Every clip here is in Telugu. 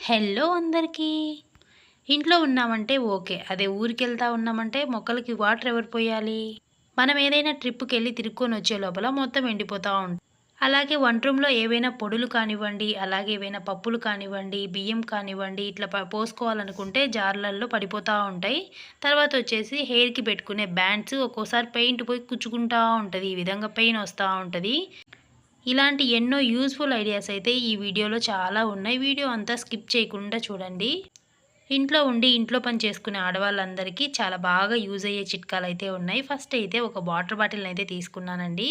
హలో అందరికీ. ఇంట్లో ఉన్నామంటే ఓకే. అదే ఊరికి వెళ్తా ఉన్నామంటే మొక్కలకి వాటర్ ఎవరు పోయాలి? మనం ఏదైనా ట్రిప్కి వెళ్ళి తిరుక్కొని వచ్చే లోపల మొత్తం ఎండిపోతూ ఉంటుంది అలాగే వంట రూమ్లో ఏవైనా పొడులు కానివ్వండి అలాగే ఏవైనా పప్పులు కానివ్వండి బియ్యం కానివ్వండి ఇట్లా పోసుకోవాలనుకుంటే జార్లల్లో పడిపోతూ ఉంటాయి. తర్వాత వచ్చేసి హెయిర్కి పెట్టుకునే బ్యాండ్స్ ఒక్కోసారి పెయింట్ పోయి కుచ్చుకుంటూ ఉంటుంది. ఈ విధంగా పెయిన్ వస్తూ ఉంటుంది. ఇలాంటి ఎన్నో యూస్ఫుల్ ఐడియాస్ అయితే ఈ వీడియోలో చాలా ఉన్నాయి. వీడియో అంతా స్కిప్ చేయకుండా చూడండి. ఇంట్లో ఉండి ఇంట్లో పని చేసుకునే ఆడవాళ్ళందరికీ చాలా బాగా యూజ్ అయ్యే చిట్కాలు అయితే ఉన్నాయి. ఫస్ట్ అయితే ఒక వాటర్ బాటిల్ అయితే తీసుకున్నానండి.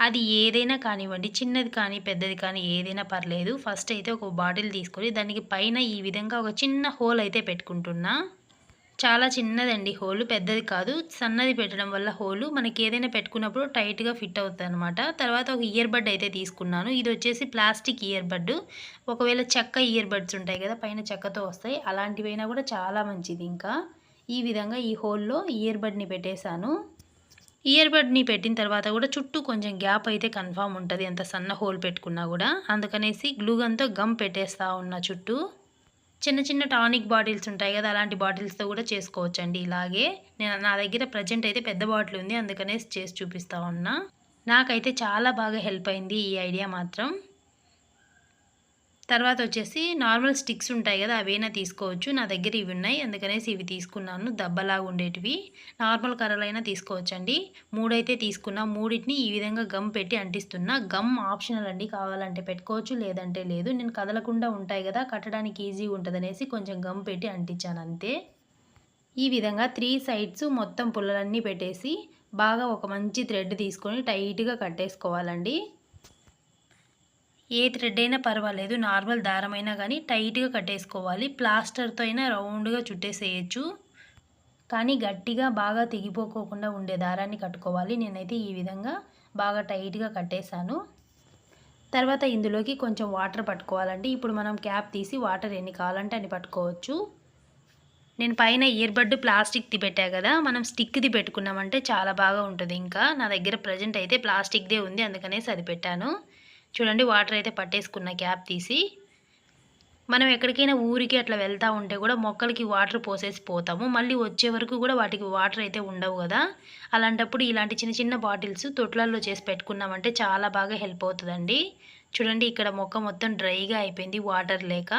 అది ఏదైనా కానివ్వండి చిన్నది కానీ పెద్దది కానీ ఏదైనా పర్లేదు. ఫస్ట్ అయితే ఒక బాటిల్ తీసుకొని దానికి పైన ఈ విధంగా ఒక చిన్న హోల్ అయితే పెట్టుకుంటున్నా. చాలా చిన్నదండి హోలు పెద్దది కాదు. సన్నది పెట్టడం వల్ల హోలు మనకి ఏదైనా పెట్టుకున్నప్పుడు టైట్గా ఫిట్ అవుతుంది అనమాట తర్వాత ఒక ఇయర్ బడ్ అయితే తీసుకున్నాను. ఇది వచ్చేసి ప్లాస్టిక్ ఇయర్ బడ్ ఒకవేళ చెక్క ఇయర్ బడ్స్ ఉంటాయి కదా పైన చెక్కతో వస్తాయి. అలాంటివైనా కూడా చాలా మంచిది ఇంకా. ఈ విధంగా ఈ హోల్లో ఇయర్ బడ్ని పెట్టేశాను. ఇయర్ బడ్ని పెట్టిన తర్వాత కూడా చుట్టూ కొంచెం గ్యాప్ అయితే కన్ఫామ్ ఉంటుంది. ఎంత సన్న హోల్ పెట్టుకున్నా కూడా. అందుకనేసి గ్లూగన్తో గమ్ పెట్టేస్తా ఉన్నా చుట్టూ. చిన్న చిన్న టానిక్ బాటిల్స్ ఉంటాయి కదా అలాంటి బాటిల్స్తో కూడా చేసుకోవచ్చండి. ఇలాగే నేను నా దగ్గర ప్రజెంట్ అయితే పెద్ద బాటిల్ ఉంది అందుకనే చేసి చూపిస్తా ఉన్నా. నాకైతే చాలా బాగా హెల్ప్ అయింది ఈ ఐడియా మాత్రం. తర్వాత వచ్చేసి నార్మల్ స్టిక్స్ ఉంటాయి కదా అవైనా తీసుకోవచ్చు. నా దగ్గర ఇవి ఉన్నాయి. అందుకనేసి ఇవి తీసుకున్నాను. దబ్బలాగా ఉండేటివి. నార్మల్ కర్రలైనా తీసుకోవచ్చండి. మూడైతే తీసుకున్నా మూడింటిని ఈ విధంగా గమ్ పెట్టి అంటిస్తున్నా. గమ్ ఆప్షనల్ అండి. కావాలంటే పెట్టుకోవచ్చు లేదంటే లేదు. నేను కదలకుండా ఉంటాయి కదా కట్టడానికి ఈజీ ఉంటుందనేసి కొంచెం గమ్ పెట్టి అంటించాను అంతే. ఈ విధంగా త్రీ సైడ్స్ మొత్తం పుల్లలన్నీ పెట్టేసి బాగా ఒక మంచి థ్రెడ్ తీసుకొని టైట్గా కట్టేసుకోవాలండి. ఏ థ్రెడ్ అయినా పర్వాలేదు నార్మల్ దారమైనా కానీ టైట్గా కట్టేసుకోవాలి. ప్లాస్టర్తో అయినా రౌండ్గా చుట్టేసేయచ్చు. కానీ గట్టిగా బాగా తెగిపోకోకుండా ఉండే దారాన్ని కట్టుకోవాలి. నేనైతే ఈ విధంగా బాగా టైట్గా కట్టేశాను. తర్వాత ఇందులోకి కొంచెం వాటర్ పట్టుకోవాలండి. ఇప్పుడు మనం క్యాప్ తీసి వాటర్ ఎన్ని కావాలంటే అని పట్టుకోవచ్చు. నేను పైన ఇయర్బడ్ ప్లాస్టిక్ది పెట్టా కదా మనం స్టిక్ది పెట్టుకున్నామంటే చాలా బాగా ఉంటుంది. ఇంకా నా దగ్గర ప్రజెంట్ అయితే ప్లాస్టిక్దే ఉంది అందుకనేసి అది పెట్టాను. చూడండి వాటర్ అయితే పట్టేసుకున్న క్యాప్ తీసి మనం ఎక్కడికైనా ఊరికి అట్లా వెళ్తూ ఉంటే కూడా మొక్కలకి వాటర్ పోసేసి పోతాము. మళ్ళీ వచ్చే వరకు కూడా వాటికి వాటర్ అయితే ఉండవు కదా. అలాంటప్పుడు ఇలాంటి చిన్న చిన్న బాటిల్స్ తొట్లల్లో చేసి పెట్టుకున్నామంటే చాలా బాగా హెల్ప్ అవుతుందండి. చూడండి ఇక్కడ మొక్క మొత్తం డ్రైగా అయిపోయింది వాటర్ లేక.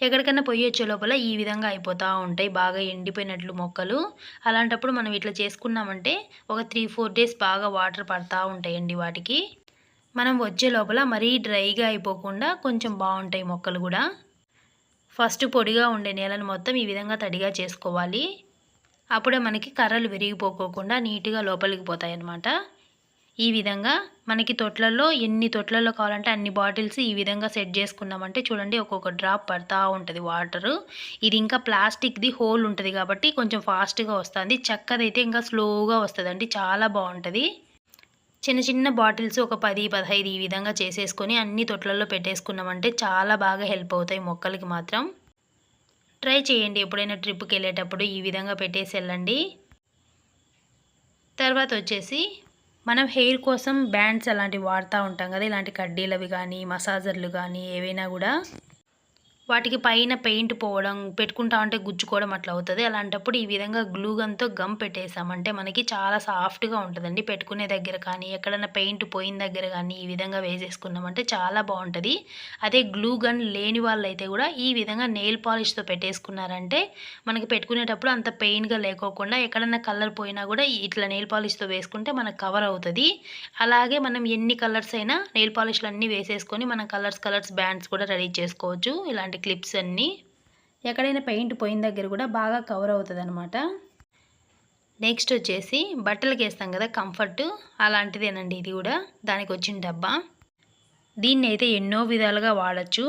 ఎక్కడికైనా పొయ్యి వచ్చే లోపల ఈ విధంగా అయిపోతూ ఉంటాయి బాగా ఎండిపోయినట్లు మొక్కలు. అలాంటప్పుడు మనం ఇట్లా చేసుకున్నామంటే ఒక త్రీ ఫోర్ డేస్ బాగా వాటర్ పడతా ఉంటాయండి వాటికి. మనం వచ్చే లోపల మరీ డ్రైగా అయిపోకుండా కొంచెం బాగుంటాయి మొక్కలు కూడా. ఫస్ట్ పొడిగా ఉండే నేలను మొత్తం ఈ విధంగా తడిగా చేసుకోవాలి. అప్పుడే మనకి కర్రలు విరిగిపోకోకుండా నీట్గా లోపలికి పోతాయి అన్నమాట ఈ విధంగా మనకి తొట్లలో ఎన్ని తొట్లలో కావాలంటే అన్ని బాటిల్స్ ఈ విధంగా సెట్ చేసుకున్నామంటే చూడండి ఒక్కొక్క డ్రాప్ పడతా ఉంటుంది వాటరు. ఇది ఇంకా ప్లాస్టిక్ది హోల్ ఉంటుంది కాబట్టి కొంచెం ఫాస్ట్గా వస్తుంది. చక్కదైతే ఇంకా స్లోగా వస్తుందండి. చాలా బాగుంటుంది. చిన్న చిన్న బాటిల్స్ ఒక పది పదహైదు ఈ విధంగా చేసేసుకొని అన్ని తొట్లలో పెట్టేసుకున్నామంటే చాలా బాగా హెల్ప్ అవుతాయి మొక్కలకి మాత్రం. ట్రై చేయండి ఎప్పుడైనా ట్రిప్కి వెళ్ళేటప్పుడు ఈ విధంగా పెట్టేసి వెళ్ళండి. తర్వాత వచ్చేసి మనం హెయిర్ కోసం బ్యాండ్స్ అలాంటివి వాడుతూ ఉంటాం కదా ఇలాంటి కడ్డీలవి కానీ మసాజర్లు కానీ ఏవైనా కూడా. వాటికి పైన పెయింట్ పోవడం పెట్టుకుంటా ఉంటే గుచ్చుకోవడం అట్లా అవుతుంది. అలాంటప్పుడు ఈ విధంగా గ్లూగన్తో గమ్ పెట్టేసామంటే మనకి చాలా సాఫ్ట్గా ఉంటుందండి. పెట్టుకునే దగ్గర కానీ ఎక్కడైనా పెయింట్ పోయిన దగ్గర కానీ ఈ విధంగా వేసేసుకున్నామంటే చాలా బాగుంటుంది. అదే గ్లూ గన్ లేని వాళ్ళైతే కూడా ఈ విధంగా నెయిల్ పాలిష్తో పెట్టేసుకున్నారంటే మనకి పెట్టుకునేటప్పుడు అంత పెయిన్గా లేకోకుండా ఎక్కడైనా కలర్ పోయినా కూడా ఇట్లా నెయిల్ పాలిష్తో వేసుకుంటే మనకు కవర్ అవుతుంది. అలాగే మనం ఎన్ని కలర్స్ అయినా నెయిల్ పాలిష్లు అన్నీ వేసేసుకొని మనం కలర్స్ కలర్స్ బ్యాండ్స్ కూడా రెడీ చేసుకోవచ్చు. ఇలాంటి క్లిప్స్ అన్నీ ఎక్కడైనా పెయింట్ పోయిన దగ్గర కూడా బాగా కవర్ అవుతుంది అనమాట నెక్స్ట్ వచ్చేసి బట్టలకి వేస్తాం కదా కంఫర్ట్. అలాంటిదేనండి ఇది కూడా. దానికి వచ్చిన డబ్బా. దీన్ని అయితే ఎన్నో విధాలుగా వాడచ్చు.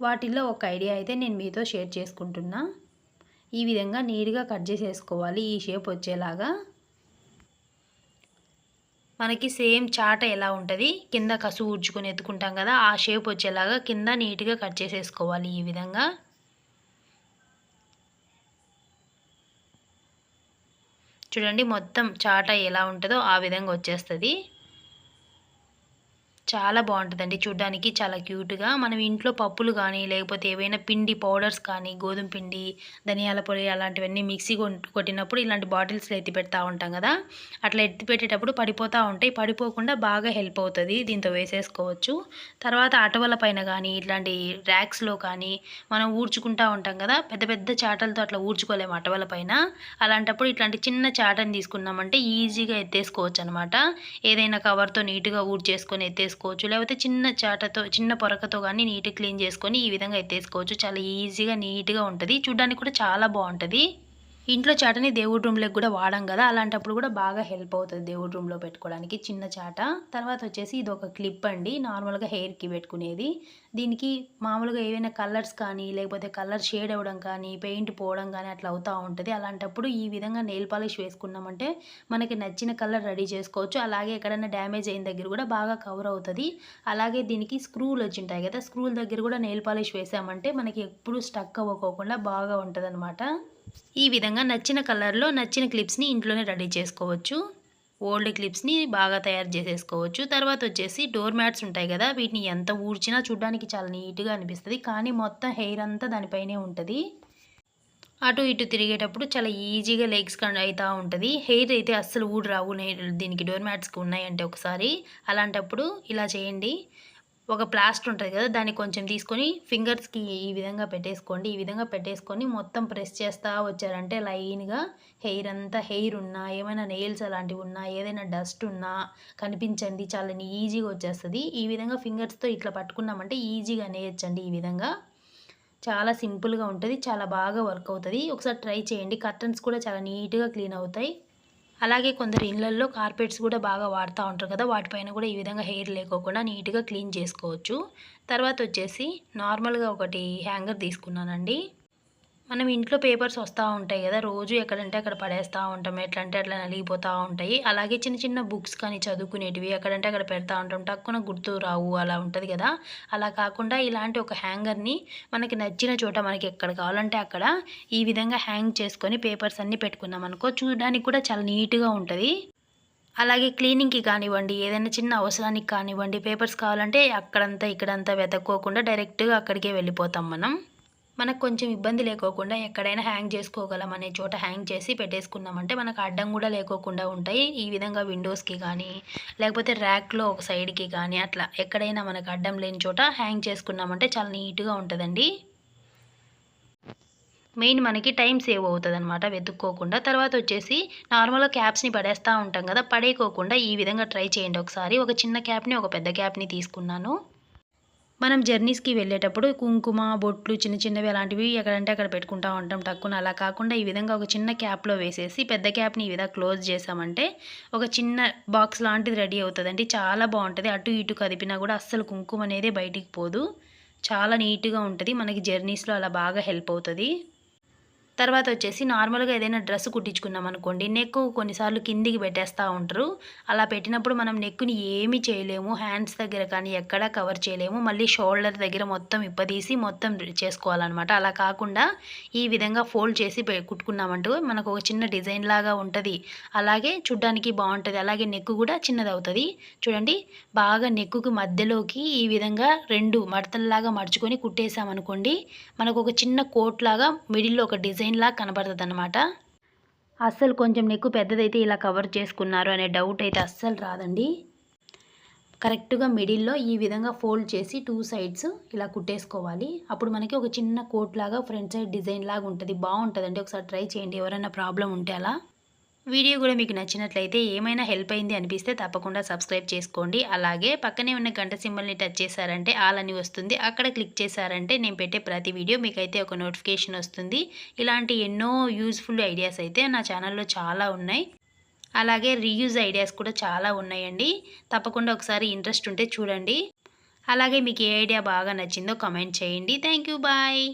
వాటిల్లో ఒక ఐడియా అయితే నేను మీతో షేర్ చేసుకుంటున్నా. ఈ విధంగా నీట్గా కట్ చేసేసుకోవాలి ఈ షేప్ వచ్చేలాగా. మనకి సేమ్ చాట ఎలా ఉంటుంది? కింద కసు ఊడ్చుకొని ఎత్తుకుంటాం కదా ఆ షేప్ వచ్చేలాగా కింద నీట్గా కట్ చేసేసుకోవాలి ఈ విధంగా. చూడండి మొత్తం చాట ఎలా ఉంటుందో ఆ విధంగా వచ్చేస్తుంది. చాలా బాగుంటుందండి. చూడ్డానికి చాలా క్యూట్గా. మనం ఇంట్లో పప్పులు కానీ లేకపోతే ఏవైనా పిండి పౌడర్స్ కానీ గోధుమ పిండి ధనియాల పొడి అలాంటివన్నీ మిక్సీ కొట్టినప్పుడు ఇలాంటి బాటిల్స్లో ఎత్తి పెడతా ఉంటాం కదా. అట్లా ఎత్తి పెట్టేటప్పుడు పడిపోతూ ఉంటాయి. పడిపోకుండా బాగా హెల్ప్ అవుతుంది. దీంతో వేసేసుకోవచ్చు. తర్వాత అటవల పైన కానీ ఇట్లాంటి ర్యాక్స్లో కానీ మనం ఊడ్చుకుంటూ ఉంటాం కదా. పెద్ద పెద్ద చాటలతో అట్లా ఊడ్చుకోలేము అటవల పైన. అలాంటప్పుడు ఇట్లాంటి చిన్న చాటని తీసుకున్నామంటే ఈజీగా ఎత్తేసుకోవచ్చు అనమాట ఏదైనా కవర్తో నీట్గా ఊడ్చేసుకొని ఎత్తేసుకోవచ్చు లేకపోతే చిన్న చాటతో చిన్న పొరకతో కానీ నీట్గా క్లీన్ చేసుకొని ఈ విధంగా ఎత్తేసుకోవచ్చు. చాలా ఈజీగా నీట్గా ఉంటుంది. చూడ్డానికి కూడా చాలా బాగుంటుంది. ఇంట్లో చాటని దేవుడి రూమ్లోకి కూడా వాడాం కదా అలాంటప్పుడు కూడా బాగా హెల్ప్ అవుతుంది దేవుడి రూమ్లో పెట్టుకోవడానికి. చిన్న చాట. తర్వాత వచ్చేసి ఇది ఒక క్లిప్ అండి. నార్మల్గా హెయిర్కి పెట్టుకునేది. దీనికి మామూలుగా ఏవైనా కలర్స్ కానీ లేకపోతే కలర్ షేడ్ అవ్వడం కానీ పెయింట్ పోవడం కానీ అట్లా అవుతూ ఉంటుంది. అలాంటప్పుడు ఈ విధంగా నెయిల్ పాలిష్ వేసుకున్నామంటే మనకి నచ్చిన కలర్ రెడీ చేసుకోవచ్చు. అలాగే ఎక్కడైనా డ్యామేజ్ అయిన దగ్గర కూడా బాగా కవర్ అవుతుంది. అలాగే దీనికి స్క్రూలు వచ్చి ఉంటాయి కదా స్క్రూల దగ్గర కూడా నెయిల్ పాలిష్ వేసామంటే మనకి ఎప్పుడు స్టక్ అవ్వకోకుండా బాగా ఉంటుంది ఈ విధంగా నచ్చిన కలర్లో నచ్చిన క్లిప్స్ని ఇంట్లోనే రెడీ చేసుకోవచ్చు. ఓల్డ్ క్లిప్స్ని బాగా తయారు చేసేసుకోవచ్చు. తర్వాత వచ్చేసి డోర్ మ్యాట్స్ ఉంటాయి కదా వీటిని ఎంత ఊడ్చినా చూడడానికి చాలా నీట్గా అనిపిస్తుంది. కానీ మొత్తం హెయిర్ అంతా దానిపైనే ఉంటుంది. అటు ఇటు తిరిగేటప్పుడు చాలా ఈజీగా లెగ్స్ కండ్ అవుతూ ఉంటుంది. హెయిర్ అయితే అస్సలు ఊడి రావు దీనికి డోర్ మ్యాట్స్కి ఉన్నాయంటే ఒకసారి. అలాంటప్పుడు ఇలా చేయండి. ఒక ప్లాస్టర్ ఉంటుంది కదా దాన్ని కొంచెం తీసుకొని ఫింగర్స్కి ఈ విధంగా పెట్టేసుకోండి ఈ విధంగా పెట్టేసుకొని మొత్తం ప్రెస్ చేస్తూ వచ్చారంటే లైన్గా హెయిర్ అంతా హెయిర్ ఉన్నా ఏమైనా నెయిల్స్ అలాంటివి ఉన్నా ఏదైనా డస్ట్ ఉన్నా కనిపించండి చాలా ఈజీగా వచ్చేస్తుంది. ఈ విధంగా ఫింగర్స్తో ఇట్లా పట్టుకున్నామంటే ఈజీగా నేర్చండి ఈ విధంగా. చాలా సింపుల్గా ఉంటుంది చాలా బాగా వర్క్ అవుతుంది. ఒకసారి ట్రై చేయండి. కర్టన్స్ కూడా చాలా నీట్గా క్లీన్ అవుతాయి. అలాగే కొందరు ఇళ్ళల్లో కార్పెట్స్ కూడా బాగా వాడుతూ ఉంటారు కదా వాటిపైన కూడా ఈ విధంగా హెయిర్ లేకోకుండా నీట్గా క్లీన్ చేసుకోవచ్చు. తర్వాత వచ్చేసి నార్మల్గా ఒకటి హ్యాంగర్ తీసుకున్నానండి. మనం ఇంట్లో పేపర్స్ వస్తూ ఉంటాయి కదా రోజు ఎక్కడంటే అక్కడ పడేస్తూ ఉంటాం ఎట్లా అంటే అట్లా నలిగిపోతూ ఉంటాయి. అలాగే చిన్న చిన్న బుక్స్ కానీ చదువుకునేటివి ఎక్కడంటే అక్కడ పెడతా ఉంటాం టక్కున గుర్తు రావు అలా ఉంటుంది కదా. అలా కాకుండా ఇలాంటి ఒక హ్యాంగర్ని మనకి నచ్చిన చోట మనకి ఎక్కడ కావాలంటే అక్కడ ఈ విధంగా హ్యాంగ్ చేసుకొని పేపర్స్ అన్నీ పెట్టుకున్నాం అనుకో చూడడానికి కూడా చాలా నీట్గా ఉంటుంది. అలాగే క్లీనింగ్కి కానివ్వండి ఏదైనా చిన్న అవసరానికి కానివ్వండి పేపర్స్ కావాలంటే అక్కడంతా ఇక్కడంతా వెతక్కోకుండా డైరెక్ట్గా అక్కడికే వెళ్ళిపోతాం మనం. మనకు కొంచెం ఇబ్బంది లేకోకుండా ఎక్కడైనా హ్యాంగ్ చేసుకోగలం అనే చోట హ్యాంగ్ చేసి పెట్టేసుకున్నామంటే మనకు అడ్డం కూడా లేకోకుండా ఉంటాయి. ఈ విధంగా విండోస్కి కానీ లేకపోతే ర్యాక్లో ఒక సైడ్కి కానీ అట్లా ఎక్కడైనా మనకు అడ్డం లేని చోట హ్యాంగ్ చేసుకున్నామంటే చాలా నీట్గా ఉంటుందండి. మెయిన్ మనకి టైం సేవ్ అవుతుంది అనమాట వెతుక్కోకుండా. తర్వాత వచ్చేసి నార్మల్గా క్యాప్స్ని పడేస్తూ ఉంటాం కదా పడేయకోకుండా ఈ విధంగా ట్రై చేయండి ఒకసారి. ఒక చిన్న క్యాప్ని ఒక పెద్ద క్యాప్ని తీసుకున్నాను. మనం జర్నీస్కి వెళ్ళేటప్పుడు కుంకుమ బొట్లు చిన్న చిన్నవి అలాంటివి ఎక్కడంటే అక్కడ పెట్టుకుంటా ఉంటాం టక్కున అలా కాకుండా ఈ విధంగా ఒక చిన్న క్యాప్లో వేసేసి పెద్ద క్యాప్ని ఈ విధంగా క్లోజ్ చేసామంటే ఒక చిన్న బాక్స్ లాంటిది రెడీ అవుతుందండి. చాలా బాగుంటుంది. అటు ఇటు కదిపినా కూడా అస్సలు కుంకుమ అనేది బయటికి పోదు. చాలా నీట్గా ఉంటుంది. మనకి జర్నీస్లో అలా బాగా హెల్ప్ అవుతుంది. తర్వాత వచ్చేసి నార్మల్గా ఏదైనా డ్రెస్ కుట్టించుకున్నాం అనుకోండి నెక్ కొన్నిసార్లు కిందికి పెట్టేస్తూ ఉంటారు. అలా పెట్టినప్పుడు మనం నెక్కుని ఏమి చేయలేము. హ్యాండ్స్ దగ్గర కానీ ఎక్కడా కవర్ చేయలేము. మళ్ళీ షోల్డర్ దగ్గర మొత్తం ఇప్పదీసి మొత్తం చేసుకోవాలన్నమాట. అలా కాకుండా ఈ విధంగా ఫోల్డ్ చేసి కుట్టుకున్నామంటూ మనకు ఒక చిన్న డిజైన్ లాగా ఉంటుంది. అలాగే చూడ్డానికి బాగుంటుంది. అలాగే నెక్ కూడా చిన్నది అవుతుంది చూడండి బాగా నెక్కుకి మధ్యలోకి ఈ విధంగా రెండు మడతల్లాగా మడుచుకొని కుట్టేసామనుకోండి మనకు ఒక చిన్న కోట్ లాగా మిడిల్లో ఒక డిజైన్ లాగా కనబడుతుంది అనమాట అస్సలు కొంచెం నెక్కు పెద్దదైతే ఇలా కవర్ చేసుకున్నారు అనే డౌట్ అయితే అస్సలు రాదండి. కరెక్ట్గా మిడిల్లో ఈ విధంగా ఫోల్డ్ చేసి టూ సైడ్స్ ఇలా కుట్టేసుకోవాలి. అప్పుడు మనకి ఒక చిన్న కోట్ లాగా ఫ్రంట్ సైడ్ డిజైన్ లాగా ఉంటుంది. బాగుంటుందండి. ఒకసారి ట్రై చేయండి. ఎవరైనా ప్రాబ్లం ఉంటే అలా. వీడియో కూడా మీకు నచ్చినట్లయితే ఏమైనా హెల్ప్ అయింది అనిపిస్తే తప్పకుండా సబ్స్క్రైబ్ చేసుకోండి. అలాగే పక్కనే ఉన్న గంట సింబల్ని టచ్ చేశారంటే ఆల్ అని వస్తుంది. అక్కడ క్లిక్ చేశారంటే నేను పెట్టే ప్రతి వీడియో మీకైతే ఒక నోటిఫికేషన్ వస్తుంది. ఇలాంటి ఎన్నో యూజ్ఫుల్ ఐడియాస్ అయితే నా ఛానల్లో చాలా ఉన్నాయి. అలాగే రీయూజ్ ఐడియాస్ కూడా చాలా ఉన్నాయండి. తప్పకుండా ఒకసారి ఇంట్రెస్ట్ ఉంటే చూడండి. అలాగే మీకు ఏ ఐడియా బాగా నచ్చిందో కమెంట్ చేయండి. Thank you bye